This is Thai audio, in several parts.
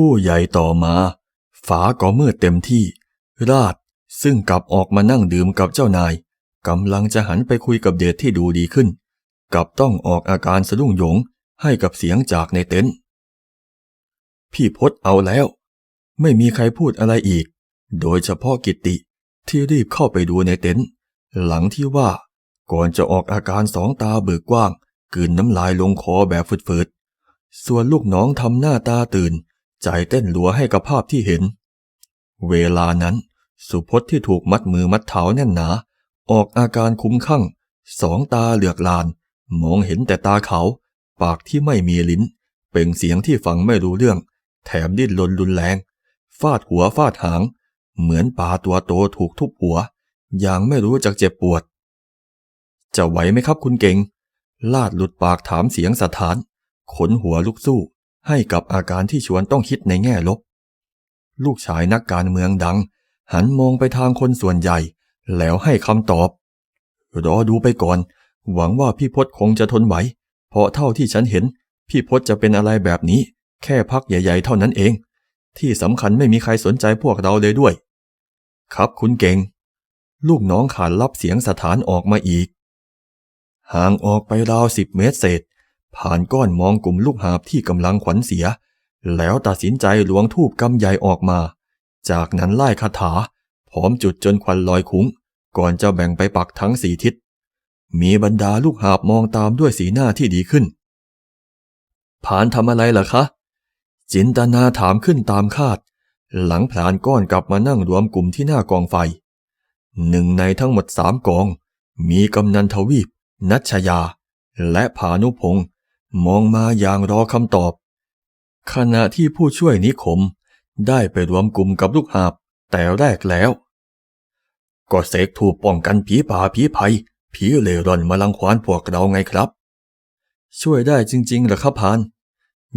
รู่ใหญ่ต่อมา ฝาก็มืดเต็มที่ ราดซึ่งกลับออกมานั่งดื่มกับเจ้านายกำลังจะหันไปคุยกับเดชที่ดูดีขึ้น กลับต้องออกอาการสะดุ้งหยงให้กับเสียงจากในเต็นท์พี่พศเอาแล้ว ไม่มีใครพูดอะไรอีก โดยเฉพาะกิตติที่รีบเข้าไปดูในเต็นท์หลังที่ว่าก่อนจะออกอาการสองตาเบิกกว้างกืนน้ำลายลงคอแบบฝืดๆ ส่วนลูกน้องทำหน้าตาตื่น ใจเต้นหลัวให้กับภาพที่เห็น เวลานั้น สุพจน์ที่ถูกมัดมือมัดเท้าแน่นหนา ออกอาการคุ้มข้างสองตาเหลือกลาน มองเห็นแต่ตาเขา ปากที่ไม่มีลิ้น เป่งเสียงที่ฟังไม่รู้เรื่อง แถมดิ้นรนรุนแรง ฟาดหัวฟาดหาง เหมือนปลาตัวโตถูกทุบหัว อย่างไม่รู้จักเจ็บปวด จะไหวไหมครับคุณเก่ง ลาดหลุดปากถามเสียงสถาน ขนหัวลุกสู้ ให้กับอาการที่ชวนต้องคิดในแง่ลบ ลูกชายนักการเมืองดัง หันมองไปทางคนส่วนใหญ่ แล้วให้คำตอบ รอดูไปก่อน หวังว่าพี่พศคงจะทนไหว เพราะเท่าที่ฉันเห็น พี่พศจะเป็นอะไรแบบนี้ แค่พักใหญ่ ๆ เท่านั้นเอง ที่สำคัญไม่มีใครสนใจพวกเราเลยด้วย ครับคุณเก่ง ลูกน้องขานรับเสียงสถานออกมาอีก ห่างออกไปราวสิบเมตรเศษ ผ่านก้อนมองกลุ่มลูกหาบที่กำลังขวัญเสีย แล้วตัดสินใจหลวงทูบกำใหญ่ออกมา จากนั้นไล่คาถา พร้อมจุดจนควันลอยคุ้ง ก่อนจะแบ่งไปปักทั้งสี่ทิศ มีบรรดาลูกหาบมองตามด้วยสีหน้าที่ดีขึ้น ผ่านทำอะไรล่ะคะ จินตนาถามขึ้นตามคาด หลังผานก้อนกลับมานั่งรวมกลุ่มที่หน้ากองไฟ หนึ่งในทั้งหมดสามกอง มีกำนันทวีป นัชยา และผานุพงศ์ มองมาอย่างรอคำตอบ ขณะที่ผู้ช่วยนิคมได้ไปรวมกลุ่มกับลูกหาบแต่แรกแล้ว ก็เสกถูกป้องกันผีป่าผีภัย ผีเลร่อนมาลังควานพวกเราไงครับ ช่วยได้จริงๆเหรอครับพาน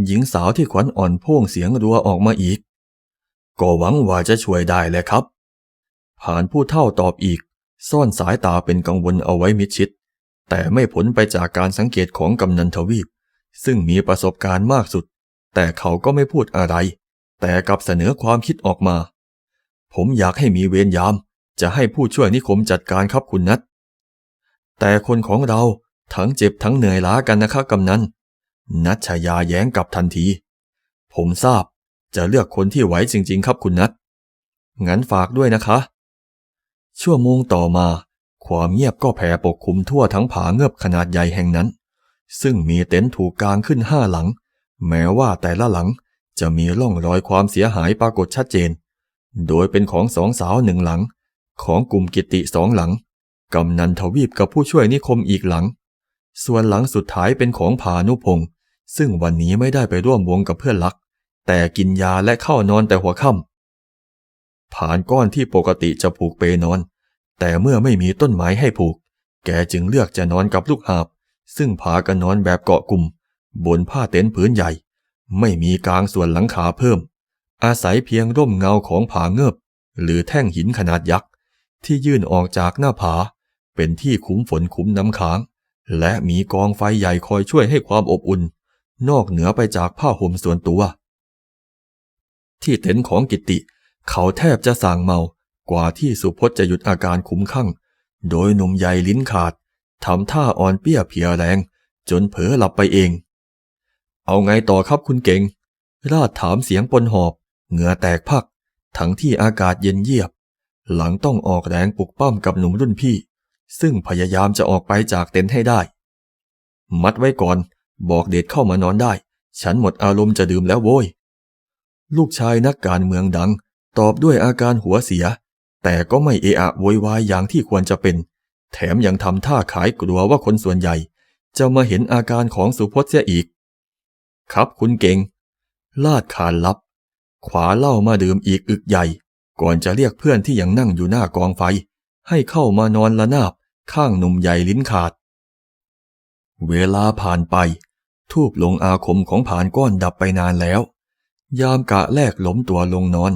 หญิงสาวที่ขวัญอ่อนพ่วงเสียงรัวออกมาอีก ก็หวังว่าจะช่วยได้แหละครับ ผ่านผู้เท่าตอบอีก ซ่อนสายตาเป็นกังวลเอาไว้มิดชิด แต่ไม่ผลไปจากการสังเกตของกำนันทวีป ซึ่งมีประสบการณ์มากสุด แต่เขาก็ไม่พูดอะไร แต่กลับเสนอความคิดออกมา ผมอยากให้มีเวรยาม จะให้ผู้ช่วยนิคมจัดการครับคุณนัทแต่คนของเราทั้งเจ็บทั้งเหนื่อยล้ากันนะครับกำนันนัทชายาแย้งกลับทันที ผมทราบจะเลือกคนที่ไหวจริง ๆ ครับคุณนัทงั้นฝากด้วยนะคะ ชั่วโมงต่อมา ความเงียบก็แผ่ปกคลุมทั่วทั้งผาเงือบขนาดใหญ่แห่งนั้น ซึ่งมีเต็นท์ถูกกางขึ้นห้าหลัง แม้ว่าแต่ละหลังจะมีร่องรอยความเสียหายปรากฏชัดเจน โดยเป็นของสองสาวหนึ่งหลัง ของกลุ่มกิติสองหลัง กำนันทวีปกับผู้ช่วยนิคมอีกหลัง ส่วนหลังสุดท้ายเป็นของผานุพงศ์ซึ่งวันนี้ไม่ได้ไปร่วมวงกับเพื่อนรัก แต่กินยาและเข้านอนแต่หัวค่ำผ่านก้อนที่ปกติจะผูกเปนอน แต่เมื่อไม่มีต้นไม้ให้ผูก แกจึงเลือกจะนอนกับลูกหาบ ซึ่งพากันนอนแบบเกาะกลุ่ม บนผ้าเต็นท์ผืนใหญ่ ไม่มีกลางส่วนหลังคาเพิ่ม อาศัยเพียงร่มเงาของผาเงือบ หรือแท่งหินขนาดยักษ์ ที่ยื่นออกจากหน้าผา เป็นที่คุ้มฝนคุ้มน้ำค้าง และมีกองไฟใหญ่คอยช่วยให้ความอบอุ่น นอกเหนือไปจากผ้าห่มส่วนตัว ที่เต็นท์ของกิติ เขาแทบจะสั่งเมากว่าที่สุพจน์จะหยุดอาการคุ้มข้างโดยหนุ่มใหญ่ลิ้นขาด ทำท่าอ่อนเปี้ยเพียแรง จนเผลอหลับไปเอง เอาไงต่อครับคุณเก่ง ราดถามเสียงปนหอบ เหงื่อแตกพัก ทั้งที่อากาศเย็นเยียบ หลังต้องออกแรงปลุกปั้มกับหนุ่มรุ่นพี่ ซึ่งพยายามจะออกไปจากเต็นท์ให้ได้ มัดไว้ก่อน บอกเดชเข้ามานอนได้ ฉันหมดอารมณ์จะดื่มแล้วโว้ย ลูกชายนักการเมืองดัง ตอบด้วยอาการหัวเสีย แต่ก็ไม่เอะอะโวยวายอย่างที่ควรจะเป็น แถมยังทำท่าขายกลัวว่าคนส่วนใหญ่ จะมาเห็นอาการของสุพจน์เสียอีก ครับคุณเก่ง ลาดขานลับ ขวาเล่ามาดื่มอีกอึกใหญ่ ก่อนจะเรียกเพื่อนที่ยังนั่งอยู่หน้ากองไฟ ให้เข้ามานอนละนาบข้างหนุ่มใหญ่ลิ้นขาด เวลาผ่านไป ทูบลงอาคมของผ่านก้อนดับไปนานแล้ว ยามกะแรกล้มตัวลงนอน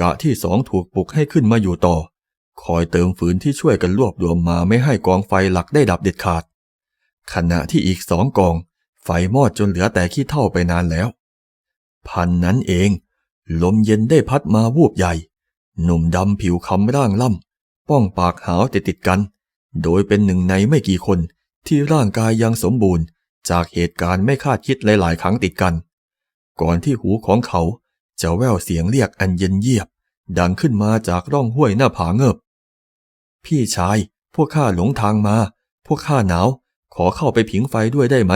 กะที่สองถูกปลุกให้ขึ้นมาอยู่ต่อ คอยเติมฝืนที่ช่วยกันรวบรวมมาไม่ให้กองไฟหลักได้ดับเด็ดขาด ขณะที่อีกสองกอง ไฟมอดจนเหลือแต่ขี้เท่าไปนานแล้ว พันนั้นเอง ลมเย็นได้พัดมาวูบใหญ่ หนุ่มดำผิวคำร่างล่ำ ป้องปากหาวติดติดกัน โดยเป็นหนึ่งในไม่กี่คนที่ร่างกายยังสมบูรณ์ จากเหตุการณ์ไม่คาดคิดหลาย ๆ ครั้งติดกัน ก่อนที่หูของเขาจะแว่วเสียงเรียกอันเย็นเยียบ ดังขึ้นมาจากร่องห้วยหน้าผาเงิบพี่ชาย พวกข้าหลงทางมา พวกข้าหนาว ขอเข้าไปผิงไฟด้วยได้ไหม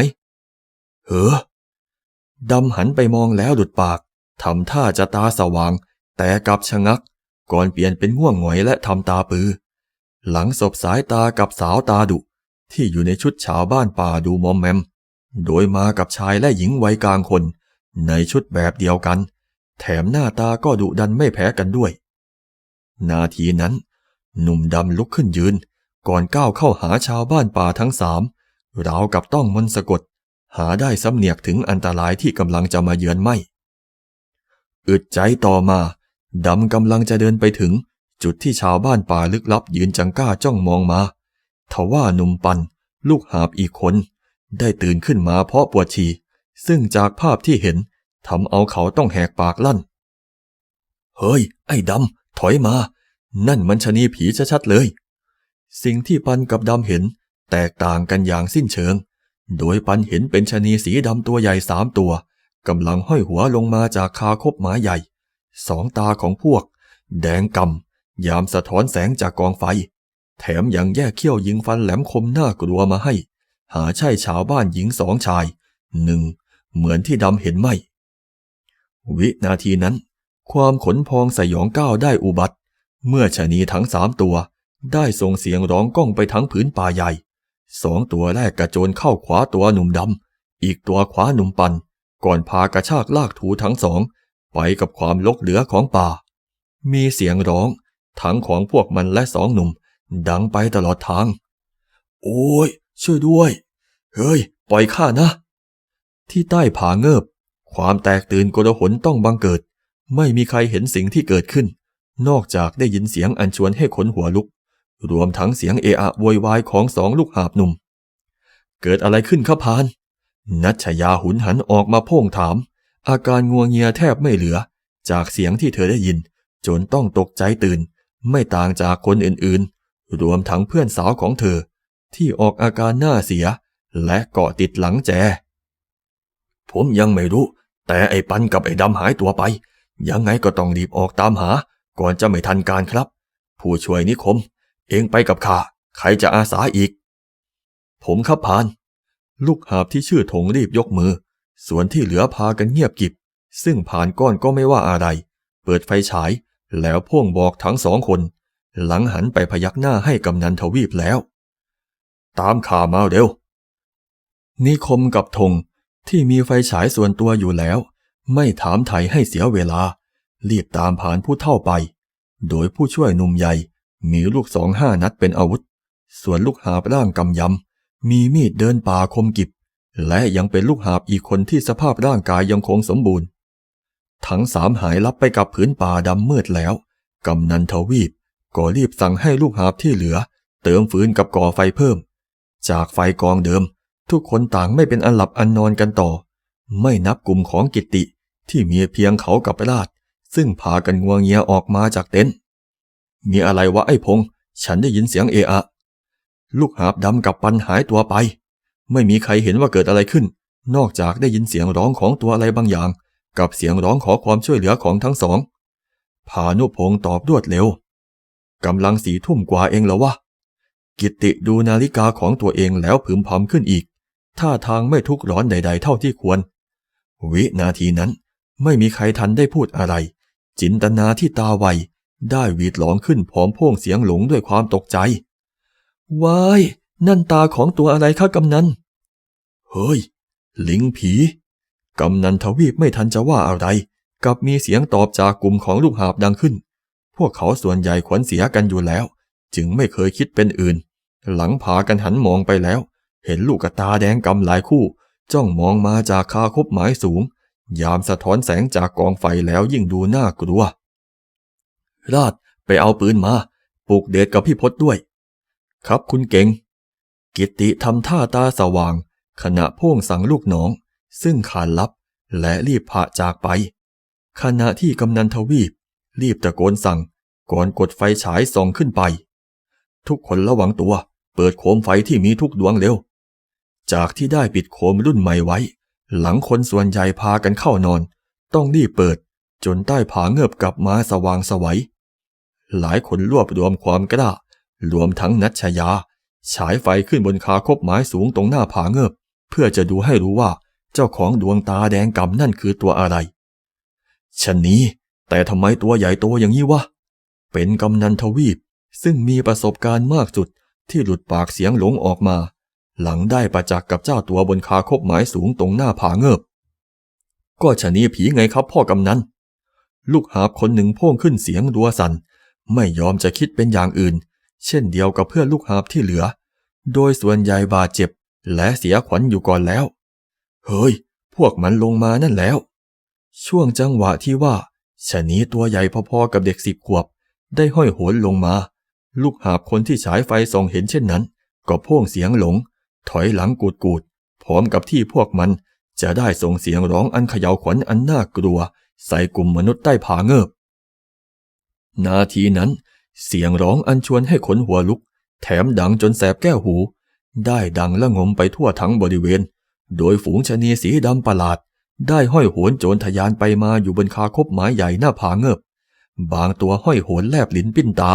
เฮ้อดำหันไปมองแล้วหลุดปาก ทำท่าจะตาสว่าง แต่กลับชะงัก ก่อนเปลี่ยนเป็นง่วงหงอยและทำตาปือ หลังศพสายตากับสาวตาดุ ที่อยู่ในชุดชาวบ้านป่าดูมอมแมม โดยมากับชายและหญิงวัยกลางคน ในชุดแบบเดียวกัน แถมหน้าตาก็ดุดันไม่แพ้กันด้วย นาทีนั้น หนุ่มดำลุกขึ้นยืน ก่อนก้าวเข้าหาชาวบ้านป่าทั้งสามราวกับต้องมนต์สะกด หาได้สำเนียกถึงอันตรายที่กำลังจะมาเยือนไม่ อึดใจต่อมาดำกำลังจะเดินไปถึง จุดที่ชาวบ้านป่าลึกลับยืนจังก้าจ้องมองมาทว่าหนุ่มปัน ลูกหาบอีกคน ได้ตื่นขึ้นมาเพราะปวดฉี่ซึ่งจากภาพที่เห็น ทำเอาเขาต้องแหกปากลั่น เฮ้ย ไอ้ดำ ถอยมา นั่นมันชะนีผีชัดๆเลย สิ่งที่ปันกับดำเห็นแตกต่างกันอย่างสิ้นเชิง โดยปันเห็นเป็นชะนีสีดำตัวใหญ่สามตัวกำลังห้อยหัวลงมาจากคาคบไม้ใหญ่ สองตาของพวก แดงกำยามสะท้อนแสงจากกองไฟ แถมยังแยกเขี้ยวยิงฟันแหลมคมน่ากลัวมาให้ หาใช่ชาวบ้านหญิงสองชายหนึ่งเหมือนที่ดำเห็นไม่ วินาทีนั้น ความขนพองสยองก้าวได้อุบัติ เมื่อชะนีทั้งสามตัว ได้ส่งเสียงร้องก้องไปทั้งผืนป่าใหญ่สองตัวแรกกระโจนเข้าขวาตัวหนุ่มดำอีกตัวขวาหนุ่มปัน ก่อนพากระชากลากถูทั้งสอง ไปกับความลกเหลือของป่า มีเสียงร้องทั้งของพวกมันและสองหนุ่ม ดังไปตลอดทาง โอ้ยช่วยด้วย เฮ้ย ปล่อยข้านะ ที่ใต้ผาเงิบ ความแตกตื่นโกลาหลต้องบังเกิด ไม่มีใครเห็นสิ่งที่เกิดขึ้น นอกจากได้ยินเสียงอันชวนให้ขนหัวลุก รวมทั้งเสียงเอะอะโวยวายของสองลูกหาบหนุ่ม เกิดอะไรขึ้นครับพาน นัชยาหุนหันออกมาพ่งถาม อาการงัวงเงียแทบไม่เหลือ จากเสียงที่เธอได้ยิน จนต้องตกใจตื่น ไม่ต่างจากคนอื่นๆ รวมทั้งเพื่อนสาวของเธอ ที่ออกอาการหน้าเสีย และเกาะติดหลังแจ ผมยังไม่รู้ แต่ไอ้ปันกับไอ้ดำหายตัวไป ยังไงก็ต้องรีบออกตามหา ก่อนจะไม่ทันการครับ ผู้ช่วยนิคม เองไปกับข้าใครจะอาสาอีก ผมครับพาน ลูกหาบที่ชื่อถงรีบยกมือ ส่วนที่เหลือพากันเงียบกิบ ซึ่งผ่านก้อนก็ไม่ว่าอะไร เปิดไฟฉาย แล้วพ่วงบอกทั้งสองคน หลังหันไปพยักหน้าให้กำนันทวีปแล้ว ตามข่ามาเร็วนิคมกับธง ที่มีไฟฉายส่วนตัวอยู่แล้ว ไม่ถามไถ่ให้เสียเวลา รีบตามผ่านผู้เท่าไป โดยผู้ช่วยหนุ่มใหญ่ มีลูกสองห้านัดเป็นอาวุธ ส่วนลูกหาบร่างกำยำ มีมีดเดินป่าคมกิบ และยังเป็นลูกหาบอีกคนที่สภาพร่างกายยังคงสมบูรณ์ ทั้งสามหายลับไปกับผืนป่าดำมืดแล้ว กำนันทวีปก็รีบสั่งให้ลูกหาบที่เหลือ เติมฟืนกับก่อไฟเพิ่ม จากไฟกองเดิม ทุกคนต่างไม่เป็นอันหลับอันนอนกันต่อ ไม่นับกลุ่มของกิตติที่มีเพียงเขากับราช ซึ่งพากันงัวงเงียออกมาจากเต็นท์มีอะไรวะไอ้พง ฉันได้ยินเสียงเอะอะ ลูกหาบดำกับปันหายตัวไป ไม่มีใครเห็นว่าเกิดอะไรขึ้น นอกจากได้ยินเสียงร้องของตัวอะไรบางอย่าง กับเสียงร้องขอความช่วยเหลือของทั้งสองพานุพงศ์ตอบรวดเร็วกำลังสีทุ่มกว่าเองแล้ววะกิตติดูนาฬิกาของตัวเองแล้วพึมพำขึ้นอีก ท่าทางไม่ทุกข์ร้อนใด ๆ เท่าที่ควร วินาทีนั้นไม่มีใครทันได้พูดอะไร จินตนาที่ตาไวได้หวีดหลองขึ้นพร้อมพ่วงเสียงหลงด้วยความตกใจวายนั่นตาของตัวอะไรคะกำนัน เฮ้ย ลิงผี กำนันทวีปไม่ทันจะว่าอะไร กับมีเสียงตอบจากกลุ่มของลูกหาบดังขึ้น พวกเขาส่วนใหญ่ขวัญเสียกันอยู่แล้ว จึงไม่เคยคิดเป็นอื่น หลังพากันหันมองไปแล้ว เห็นลูกกระตาแดงกำหลายคู่ จ้องมองมาจากคาคบไม้สูง ยามสะท้อนแสงจากกองไฟแล้วยิ่งดูน่ากลัว ราดไปเอาปืนมาปลุกเดชกับพี่พศด้วย ครับคุณเก่ง กิตติทำท่าตาสว่าง ขณะพ่วงสั่งลูกน้อง ซึ่งขานลับและรีบพาจากไป ขณะที่กำนันทวีป รีบตะโกนสั่ง ก่อนกดไฟฉายส่องขึ้นไป ทุกคนระวังตัว เปิดโคมไฟที่มีทุกดวงเร็ว จากที่ได้ปิดโคมรุ่นใหม่ไว้ หลังคนส่วนใหญ่พากันเข้านอน ต้องรีบเปิด จนใต้ผาเงือบกลับมาสว่างสวัย หลายคนรวบรวมความกล้ารวมทั้งนัชยา ฉายไฟขึ้นบนคาคบไม้สูงตรงหน้าผาเงือบ เพื่อจะดูให้รู้ว่าเจ้าของดวงตาแดงกำนั่นคือตัวอะไรชนนี้ แต่ทำไมตัวใหญ่โตอย่างนี้วะ เป็นกำนันทวีปซึ่งมีประสบการณ์มากสุดที่หลุดปากเสียงหลงออกมา หลังได้ประจักษ์กับเจ้าตัวบนคาคบไม้สูงตรงหน้าผาเงือบ ก็ชะนีผีไงครับพ่อกำนันลูกหาบคนหนึ่งพ่งขึ้นเสียงรัวสัน ไม่ยอมจะคิดเป็นอย่างอื่น เช่นเดียวกับเพื่อนลูกหาบที่เหลือ โดยส่วนใหญ่บาดเจ็บ และเสียขวัญอยู่ก่อนแล้ว เฮ้ย พวกมันลงมานั่นแล้ว ช่วงจังหวะที่ว่าชะนีตัวใหญ่พอๆกับเด็กสิบขวบ ได้ห้อยโหนลงมา ลูกหาบคนที่ฉายไฟส่องเห็นเช่นนั้น ก็พ่งเสียงหลง ถอยหลังกูดกูดพร้อมกับที่พวกมันจะได้ส่งเสียงร้องอันเขย่าวขวัญอันน่ากลัว ใส่กลุ่มมนุษย์ใต้ผาเงิบนาทีนั้น เสียงร้องอันชวนให้ขนหัวลุก แถมดังจนแสบแก้วหู ได้ดังละงมไปทั่วทั้งบริเวณ โดยฝูงชะนีสีดำประหลาด ได้ห้อยโหนโจรทยานไปมาอยู่บนคาคบไม้ใหญ่หน้าผาเงิบบางตัวห้อยโหนแลบลิ้นปิ้นตา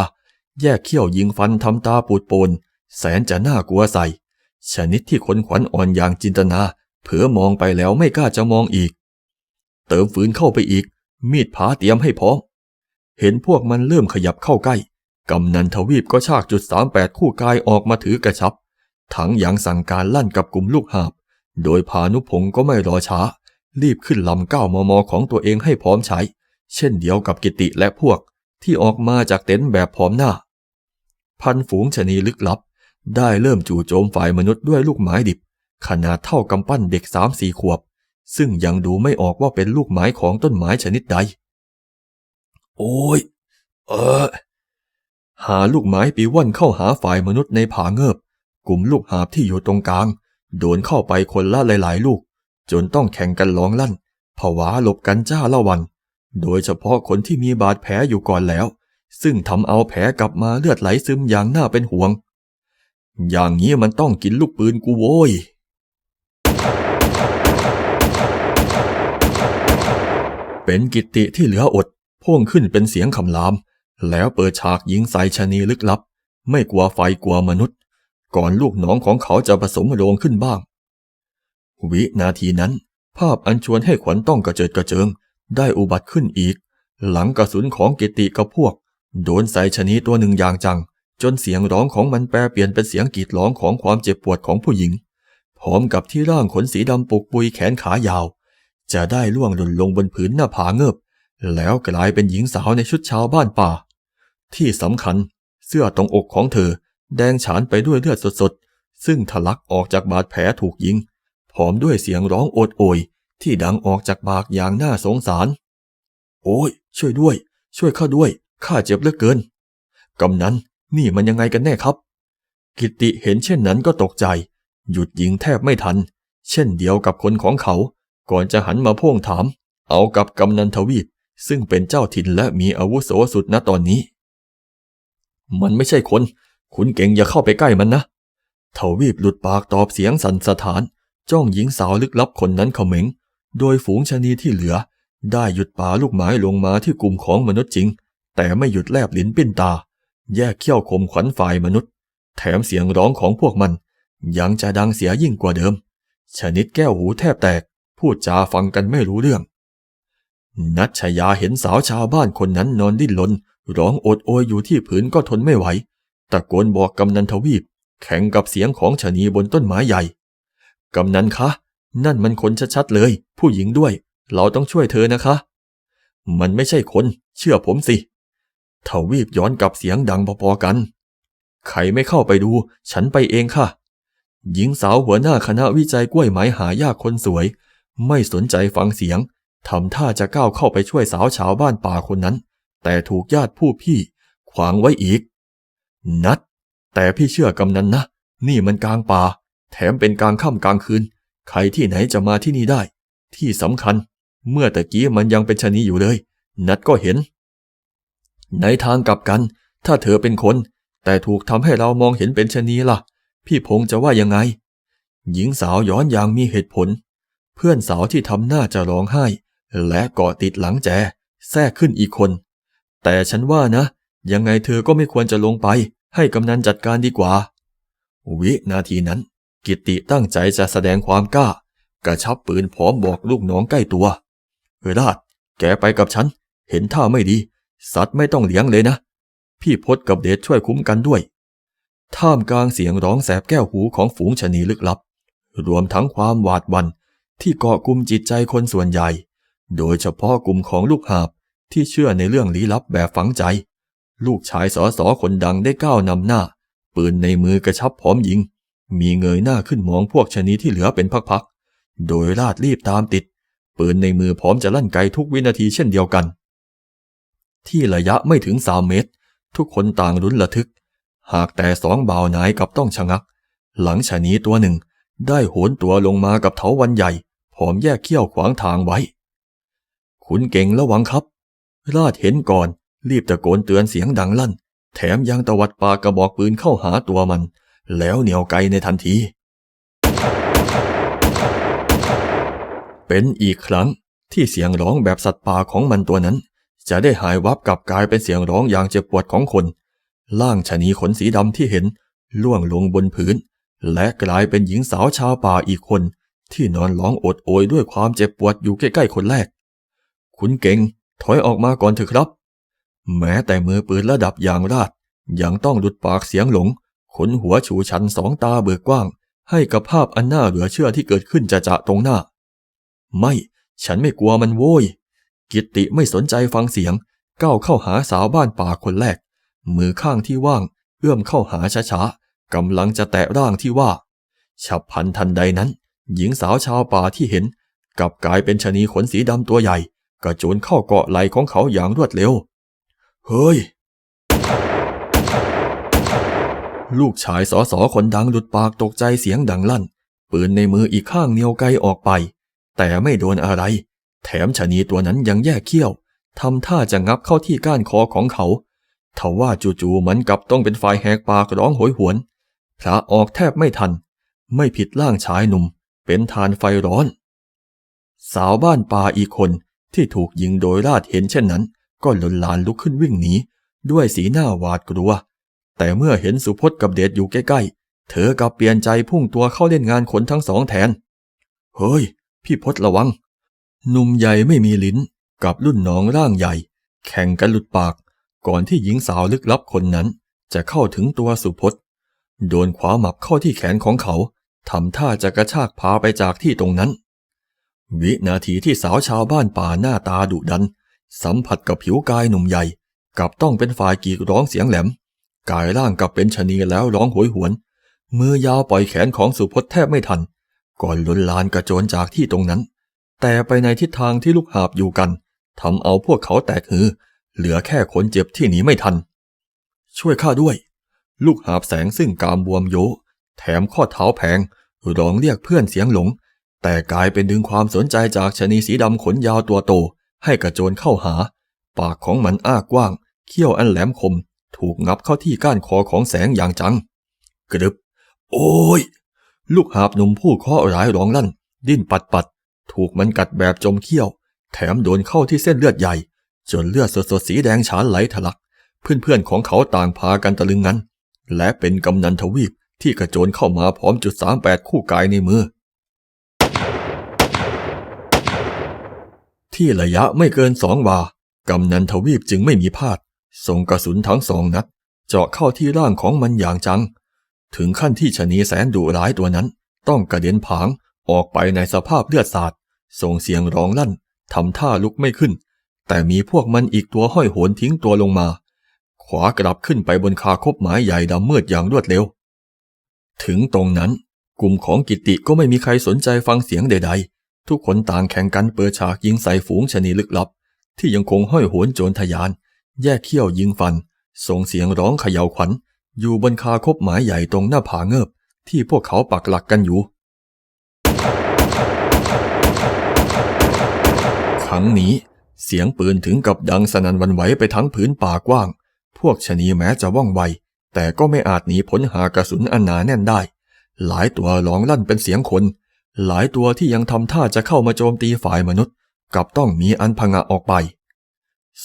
แยกเขี้ยวยิงฟันทำตาปูดโปน แสนจะน่ากลัวใส่ ชนิดที่คนขวัญอ่อนอย่างจินตนา เผลอมองไปแล้วไม่กล้าจะมองอีก เติมฝืนเข้าไปอีก มีดผาเตรียมให้พร้อม เห็นพวกมันเริ่มขยับเข้าใกล้ กำนันทวีปก็ชากจุดสามแปดคู่กายออกมาถือกระชับ ทั้งยังสั่งการลั่นกับกลุ่มลูกหาบ โดยพานุพงศ์ก็ไม่รอช้า รีบขึ้นลำก้าวมอมอของตัวเองให้พร้อมใช้ เช่นเดียวกับกิติและพวกที่ออกมาจากเต็นท์แบบพร้อมหน้า พันฝูงชนีลึกลับ ได้เริ่มจู่โจมฝ่ายมนุษย์ด้วยลูกไม้ดิบ ขนาดเท่ากำปั้นเด็กสามสี่ขวบ ซึ่งยังดูไม่ออกว่าเป็นลูกไม้ของต้นไม้ชนิดใด โอ้ย เออ หาลูกไม้ปีว่อนเข้าหาฝ่ายมนุษย์ในผาเงิบกลุ่มลูกหาบที่อยู่ตรงกลาง โดนเข้าไปคนละหลาย ๆ ลูก จนต้องแข่งกันร้องลั่นผวาหลบกันจ้าละวัน โดยเฉพาะคนที่มีบาดแผลอยู่ก่อนแล้ว ซึ่งทำเอาแผลกลับมาเลือดไหลซึมอย่างน่าเป็นห่วง อย่างนี้มันต้องกินลูกปืนกูโว้ย เป็นกิตติที่เหลืออดพ่วงขึ้นเป็นเสียงคำราม แล้วเปิดฉากยิงใส่ชะนีลึกลับ ไม่กลัวไฟกลัวมนุษย์ ก่อนลูกน้องของเขาจะผสมโรงขึ้นบ้าง วินาทีนั้น ภาพอันชวนให้ขวัญต้องกระเจิดกระเจิง ได้อุบัติขึ้นอีก หลังกระสุนของกิติกับพวก โดนใส่ชะนีตัวหนึ่งอย่างจัง จนเสียงร้องของมันแปรเปลี่ยนเป็นเสียงกรีดร้องของความเจ็บปวดของผู้หญิง พร้อมกับที่ร่างขนสีดำปุกปุยแขนขายาว จะได้ล่วงหล่นลงบนผืนหน้าผาเงิบแล้วกลายเป็นหญิงสาวในชุดชาวบ้านป่า ที่สำคัญเสื้อตรงอกของเธอ แดงฉานไปด้วยเลือดสดๆ ซึ่งทะลักออกจากบาดแผลถูกยิง พร้อมด้วยเสียงร้องโอดโอย ที่ดังออกจากปากอย่างน่าสงสาร โอ้ย ช่วยด้วย ช่วยข้าด้วย ข้าเจ็บเหลือเกิน กำนัน นี่มันยังไงกันแน่ครับ กิติเห็นเช่นนั้นก็ตกใจ หยุดยิงแทบไม่ทัน เช่นเดียวกับคนของเขา ก่อนจะหันมาพ่วงถาม เอากับกำนันทวีปซึ่งเป็นเจ้าถิ่นและมีอาวุโสสุดณตอนนี้ มันไม่ใช่คน คุณเก่งอย่าเข้าไปใกล้มันนะทวีปหลุดปากตอบเสียงสั่นสะท้าน จ้องหญิงสาวลึกลับคนนั้นเขม็ง โดยฝูงชนีที่เหลือ ได้หยุดป่าลูกไม้ลงมาที่กลุ่มของมนุษย์จริง แต่ไม่หยุดแลบลิ้นปิ้นตา แยกเขี้ยวคมขวัญฝ่ายมนุษย์ แถมเสียงร้องของพวกมัน ยังจะดังเสียยิ่งกว่าเดิม ชนิดแก้วหูแทบแตก พูดจาฟังกันไม่รู้เรื่อง นัชยาเห็นสาวชาวบ้านคนนั้นนอนดิ้นรนร้องโอดโอยอยู่ที่ผืนก็ทนไม่ไหว ตะโกนบอกกำนันทวีป แข่งกับเสียงของชะนีบนต้นไม้ใหญ่ กำนันคะ นั่นมันคนชัดๆเลย ผู้หญิงด้วย เราต้องช่วยเธอนะคะ มันไม่ใช่คน เชื่อผมสิ ทวีปย้อนกับเสียงดังพอๆกัน ใครไม่เข้าไปดู ฉันไปเองค่ะ หญิงสาวหัวหน้าคณะวิจัยกล้วยไม้หายากคนสวย ไม่สนใจฟังเสียงทำท่าจะก้าวเข้าไปช่วยสาวชาวบ้านป่าคนนั้น แต่ถูกญาติผู้พี่ ขวางไว้อีก นัด แต่พี่เชื่อกำนันนะ นี่มันกลางป่า แถมเป็นกลางค่ำกลางคืน ใครที่ไหนจะมาที่นี่ได้ ที่สำคัญ เมื่อตะกี้มันยังเป็นชะนีอยู่เลย นัดก็เห็น ในทางกลับกัน ถ้าเธอเป็นคน แต่ถูกทำให้เรามองเห็นเป็นชะนีล่ะ พี่พงษ์จะว่ายังไง หญิงสาวย้อนอย่างมีเหตุผล เพื่อนสาวที่ทำหน้าจะร้องไห้ และเกาะติดหลังแจ แทรกขึ้นอีกคน แต่ฉันว่านะ ยังไงเธอก็ไม่ควรจะลงไป ให้กำนันจัดการดีกว่า วินาทีนั้น กิตติตั้งใจจะแสดงความกล้า กระชับปืนพร้อมบอกลูกน้องใกล้ตัว เออราดแกไปกับฉัน เห็นท่าไม่ดี สัตว์ไม่ต้องเลี้ยงเลยนะ พี่พศกับเดชช่วยคุ้มกันด้วย ท่ามกลางเสียงร้องแสบแก้วหูของฝูงชนีลึกลับ รวมทั้งความหวาดหวันที่เกาะกลุ่มจิตใจคนส่วนใหญ่ โดยเฉพาะกลุ่มของลูกหาบที่เชื่อในเรื่องลี้ลับแบบฝังใจ ลูกชายสอสอคนดังได้ก้าวนำหน้า ปืนในมือกระชับพร้อมยิง มีเงยหน้าขึ้นมองพวกชนีที่เหลือเป็นพักๆ โดยราดรีบตามติด ปืนในมือพร้อมจะลั่นไกทุกวินาทีเช่นเดียวกัน ที่ระยะไม่ถึงสามเมตร ทุกคนต่างรุนระทึก หากแต่สองบ่าวนายกับต้องชะงัก หลังชะนีตัวหนึ่ง ได้โหนตัวลงมากับเถาวันใหญ่พร้อมแยกเขี้ยวขวางทางไว้ คุณเก่งระวังครับ ราดเห็นก่อน รีบตะโกนเตือนเสียงดังลั่น แถมยังตวัดปากกระบอกปืนเข้าหาตัวมัน แล้วเหนียวไกในทันที เป็นอีกครั้งที่เสียงร้องแบบสัตว์ป่าของมันตัวนั้น จะได้หายวับกลับกลายเป็นเสียงร้องอย่างเจ็บปวดของคนล่างชะนีขนสีดำที่เห็นล่วงลงบนพื้น และกลายเป็นหญิงสาวชาวป่าอีกคน ที่นอนร้องโอดโอยด้วยความเจ็บปวดอยู่ใกล้ๆคนแรก คุณเก่งถอยออกมาก่อนเถอะครับ แม้แต่มือปืนระดับอย่างราดยังต้องหลุดปากเสียงหลง ขนหัวฉูชันสองตาเบิกกว้าง ให้กับภาพอันน่าเหลือเชื่อที่เกิดขึ้นจะจะตรงหน้า ไม่ ฉันไม่กลัวมันโว้ย กิตติไม่สนใจฟังเสียง ก้าวเข้าหาสาวบ้านป่าคนแรก มือข้างที่ว่าง เอื้อมเข้าหาช้าๆกำลังจะแตะร่างที่ว่า ฉับพลันทันใดนั้น หญิงสาวชาวป่าที่เห็นกลับกลายเป็นชะนีขนสีดำตัวใหญ่ กระโจนเข้าเกาะไหลของเขาอย่างรวดเร็ว เฮ้ย ลูกชายสอสอคนดังหลุดปากตกใจเสียงดังลั่น ปืนในมืออีกข้างเหนียวไกลออกไป แต่ไม่โดนอะไร แถมชะนีตัวนั้นยังแยกเขี้ยวทำท่าจะงับเข้าที่ก้านคอของเขาทว่าจู่ๆมันกลับต้องเป็นฝ่ายแหกปากร้องโหยหวนพระออกแทบไม่ทัน ไม่ผิดร่างชายหนุ่ม เป็นทานไฟร้อน สาวบ้านป่าอีกคนที่ถูกยิงโดยราดเห็นเช่นนั้น ก็หลนลานลุกขึ้นวิ่งหนีด้วยสีหน้าหวาดกลัว แต่เมื่อเห็นสุพจน์กับเดชอยู่ใกล้ๆ เธอกลับเปลี่ยนใจพุ่งตัวเข้าเล่นงานคนทั้งสองแทน เฮ้ย พี่พจน์ระวัง หนุ่มใหญ่ไม่มีลิ้นกับรุ่นน้องร่างใหญ่ แข่งกันหลุดปาก ก่อนที่หญิงสาวลึกลับคนนั้น จะเข้าถึงตัวสุพจน์โดนขวาหมับเข้าที่แขนของเขาทำท่าจะกระชากพาไปจากที่ตรงนั้น วินาทีที่สาวชาวบ้านป่าหน้าตาดุดัน สัมผัสกับผิวกายหนุ่มใหญ่กับต้องเป็นฝ่ายกรีดร้องเสียงแหลม กายร่างกับเป็นชะนีแล้วร้องโหยหวน มือยาวปล่อยแขนของสุพจน์แทบไม่ทัน ก่อนล้นลานกระโจนจากที่ตรงนั้น แต่ไปในทิศทางที่ลูกหาบอยู่กันทำเอาพวกเขาแตกฮือ เหลือแค่คนเจ็บที่หนีไม่ทัน ช่วยข้าด้วย ลูกหาบแสงซึ่งกามบวมโย แถมข้อเท้าแพงร้องเรียกเพื่อนเสียงหลง แต่กลายเป็นดึงความสนใจจากชะนีสีดำขนยาวตัวโต ให้กระโจนเข้าหา ปากของมันอ้ากว้าง เขี้ยวอันแหลมคม ถูกงับเข้าที่ก้านคอของแสงอย่างจัง กระดึบ โอ้ย ลูกหาบหนุ่มผู้เคาะห์ร้ายร้องลั่น ดิ้นปัดปัด ถูกมันกัดแบบจมเขี้ยว แถมโดนเข้าที่เส้นเลือดใหญ่ จนเลือดสดๆสีแดงฉานไหลทะลัก เพื่อนๆของเขาต่างพากันตะลึงงัน และเป็นกำนันทวีปที่กระโจนเข้ามาพร้อมจุดสามแปดคู่กายในมือ ที่ระยะไม่เกินสองวากำนันทวีปจึงไม่มีพลาด ส่งกระสุนทั้งสองนัด เจาะเข้าที่ร่างของมันอย่างจัง ถึงขั้นที่ชะนีแสนดุร้ายตัวนั้น ต้องกระเด็นผางออกไปในสภาพเลือดสาด ส่งเสียงร้องลั่นทำท่าลุกไม่ขึ้น แต่มีพวกมันอีกตัวห้อยโหนทิ้งตัวลงมา ขวากลับขึ้นไปบนคาคบไม้ใหญ่ดำมืดอย่างรวดเร็ว ถึงตรงนั้นกลุ่มของกิติก็ไม่มีใครสนใจฟังเสียงใด ๆ ทุกคนต่างแข่งกันเปิดฉากยิงใส่ฝูงชนีลึกลับ ที่ยังคงห้อยโหนโจรทยาน แยกเขี้ยวยิงฟัน ส่งเสียงร้องเขย่าวขวัญ อยู่บนคาคบไม้ใหญ่ตรงหน้าผาเงิบที่พวกเขาปักหลักกันอยู่ังนี้เสียงปืนถึงกับดังสนั่นวันไหวไปทั้งพื้นป่ากว้าง พวกชะนีแม้จะว่องไว แต่ก็ไม่อาจหนีพ้นหากระสุนอันหนาแน่นได้ หลายตัวร้องลั่นเป็นเสียงคน หลายตัวที่ยังทำท่าจะเข้ามาโจมตีฝ่ายมนุษย์กับต้องมีอันพงะออกไป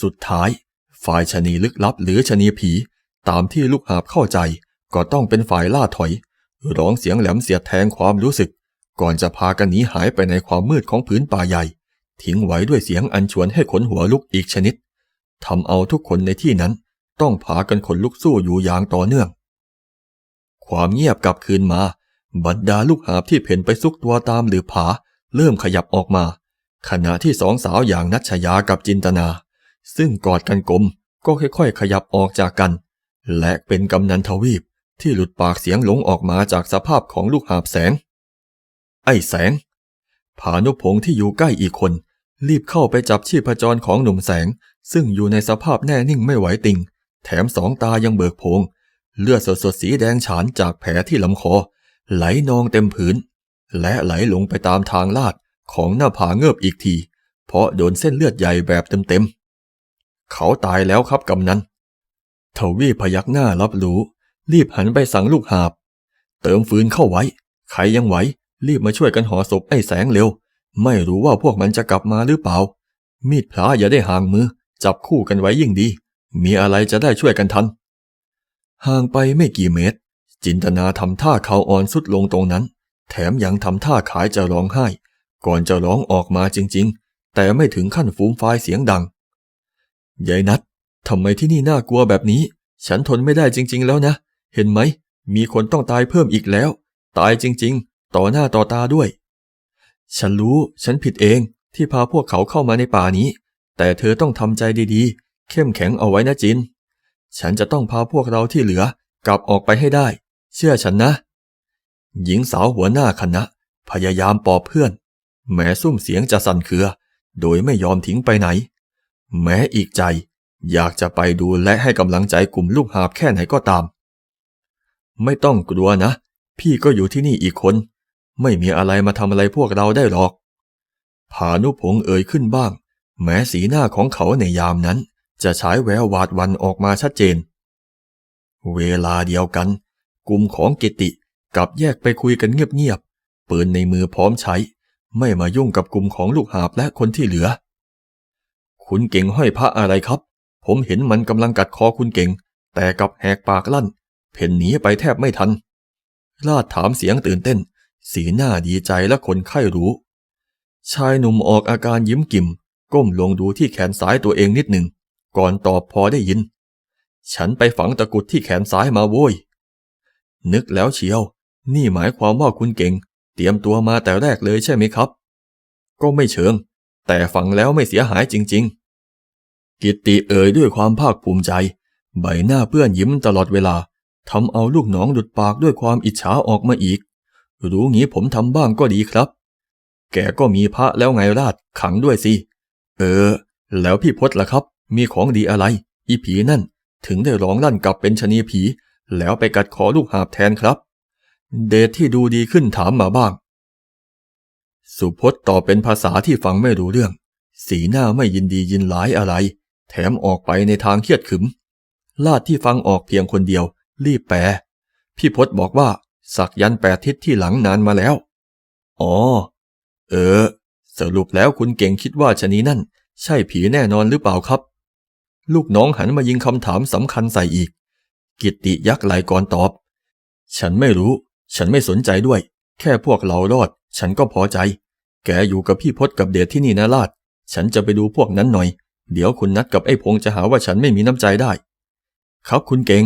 สุดท้าย ฝ่ายชะนีลึกลับหรือชะนีผี ตามที่ลูกหาบเข้าใจ ก็ต้องเป็นฝ่ายล่าถอย ร้องเสียงแหลมเสียดแทงความรู้สึก ก่อนจะพากันหนีหายไปในความมืดของพื้นป่าใหญ่ ทิ้งไว้ด้วยเสียงอันชวนให้ขนหัวลุกอีกชนิดทำเอาทุกคนในที่นั้นต้องพากันขนลุกสู้อยู่อย่างต่อเนื่อง ความเงียบกลับคืนมา บรรดาลูกหาบที่เพ่นไปซุกตัวตามหรือผา เริ่มขยับออกมา ขณะที่สองสาวอย่างนัชยากับจินตนา ซึ่งกอดกันกลมก็ค่อยๆ ขยับออกจากกัน และเป็นกำนันทวีปที่หลุดปากเสียงหลงออกมาจากสภาพของลูกหาบแสง ไอ้แสง ผานุพงษ์ที่อยู่ใกล้อีกคน รีบเข้าไปจับชีพจรของหนุ่มแสง ซึ่งอยู่ในสภาพแน่นิ่งไม่ไหวติง แถมสองตายังเบิกโพง เลือดสดๆสีแดงฉานจากแผลที่ลำคอ ไหลนองเต็มผืน และไหลลงไปตามทางลาดของหน้าผาเงือบอีกที เพราะโดนเส้นเลือดใหญ่แบบเต็มๆ เขาตายแล้วครับกำนันทวีพยักหน้ารับรู้ รีบหันไปสั่งลูกหาบ เติมฟืนเข้าไว้ ใครยังไหว รีบมาช่วยกันห่อศพไอ้แสงเร็ว ไม่รู้ว่าพวกมันจะกลับมาหรือเปล่า มีดพลาอย่าได้ห่างมือ จับคู่กันไว้ยิ่งดี มีอะไรจะได้ช่วยกันทัน ห่างไปไม่กี่เมตร จินตนาทำท่าเขาอ่อนสุดลงตรงนั้น แถมยังทำท่าขายจะร้องไห้ ก่อนจะร้องออกมาจริง ๆ แต่ไม่ถึงขั้นฟูมฟายเสียงดังยายนัดทำไมที่นี่น่ากลัวแบบนี้ ฉันทนไม่ได้จริง ๆ แล้วนะ เห็นไหม มีคนต้องตายเพิ่มอีกแล้ว ตายจริงๆ ต่อหน้าต่อตาด้วย ฉันรู้ฉันผิดเองที่พาพวกเขาเข้ามาในป่านี้ แต่เธอต้องทำใจดีๆ เข้มแข็งเอาไว้นะจิน ฉันจะต้องพาพวกเราที่เหลือกลับออกไปให้ได้ เชื่อฉันนะ หญิงสาวหัวหน้าคณะ พยายามปลอบเพื่อน แม้ซุ่มเสียงจะสั่นเครือ โดยไม่ยอมทิ้งไปไหน แม้อีกใจ อยากจะไปดูและให้กำลังใจกลุ่มลูกหาบแค่ไหนก็ตาม ไม่ต้องกลัวนะ พี่ก็อยู่ที่นี่อีกคน ไม่มีอะไรมาทำอะไรพวกเราได้หรอกผานุพงษ์เอ่ยขึ้นบ้าง แม้สีหน้าของเขาในยามนั้น จะฉายแววหวาดวันออกมาชัดเจน เวลาเดียวกัน กลุ่มของกิติกับแยกไปคุยกันเงียบๆปืนในมือพร้อมใช้ ไม่มายุ่งกับกลุ่มของลูกหาบและคนที่เหลือ คุณเก่งห้อยพระอะไรครับ ผมเห็นมันกำลังกัดคอคุณเก่ง แต่กับแหกปากลั่น เพ่นหนีไปแทบไม่ทันลาดถามเสียงตื่นเต้น สีหน้าดีใจและคนไข้รู้ ชายหนุ่มออกอาการยิ้มกิ่มก้มลงดูที่แขนซ้ายตัวเองนิดหนึ่ง ก่อนตอบพอได้ยิน ฉันไปฝังตะกุดที่แขนซ้ายมาโว้ย นึกแล้วเชียว นี่หมายความว่าคุณเก่ง เตรียมตัวมาแต่แรกเลยใช่ไหมครับ ก็ไม่เชิง แต่ฝังแล้วไม่เสียหายจริง ๆ กิตติเอ่ยด้วยความภาคภูมิใจ ใบหน้าเปื้อนยิ้มตลอดเวลาทำเอาลูกน้องหลุดปากด้วยความอิจฉาออกมาอีก รู้งี้ผมทำบ้างก็ดีครับ แกก็มีพระแล้วไงราชขังด้วยสิ เออ แล้วพี่พศล่ะครับ มีของดีอะไร อีผีนั่น ถึงได้ร้องลั่นกลับเป็นชะนีผี แล้วไปกัดคอลูกหาบแทนครับ เดทที่ดูดีขึ้นถามมาบ้าง สุพจน์ตอบเป็นภาษาที่ฟังไม่รู้เรื่อง สีหน้าไม่ยินดียินร้ายอะไร แถมออกไปในทางเครียดขึมลาดที่ฟังออกเพียงคนเดียว รีบแปลพี่พศบอกว่า สักยันแปดทิศที่หลังนานมาแล้ว อ๋อ เออ สรุปแล้วคุณเก่งคิดว่าชะนีนั่น ใช่ผีแน่นอนหรือเปล่าครับ ลูกน้องหันมายิงคำถามสำคัญใส่อีก กิตติยักไหลก่อนตอบ ฉันไม่รู้ ฉันไม่สนใจด้วย แค่พวกเรารอด ฉันก็พอใจ แกอยู่กับพี่พศกับเดชที่นี่นะลาด ฉันจะไปดูพวกนั้นหน่อย เดี๋ยวคุณนัดกับไอ้พงจะหาว่าฉันไม่มีน้ำใจได้ ครับคุณเก่ง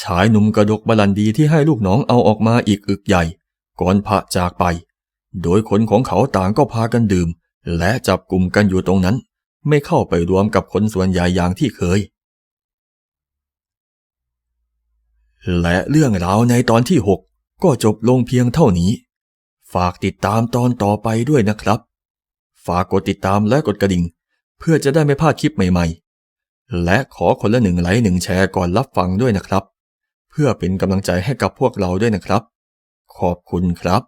ชายหนุ่มกระดกบาลันดีที่ให้ลูกน้องเอาออกมาอีกอึกใหญ่ ก่อนพระจากไป โดยคนของเขาต่างก็พากันดื่ม และจับกลุ่มกันอยู่ตรงนั้น ไม่เข้าไปรวมกับคนส่วนใหญ่อย่างที่เคย และเรื่องราวในตอนที่ 6 ก็จบลงเพียงเท่านี้ ฝากติดตามตอนต่อไปด้วยนะครับ ฝากกดติดตามและกดกระดิ่ง เพื่อจะได้ไม่พลาดคลิปใหม่ๆ และขอคนละหนึ่งไลค์หนึ่งแชร์ก่อนรับฟังด้วยนะครับ พื่อเป็นกำลังใจให้กับพวกเราด้วยนะครับ ขอบคุณครับ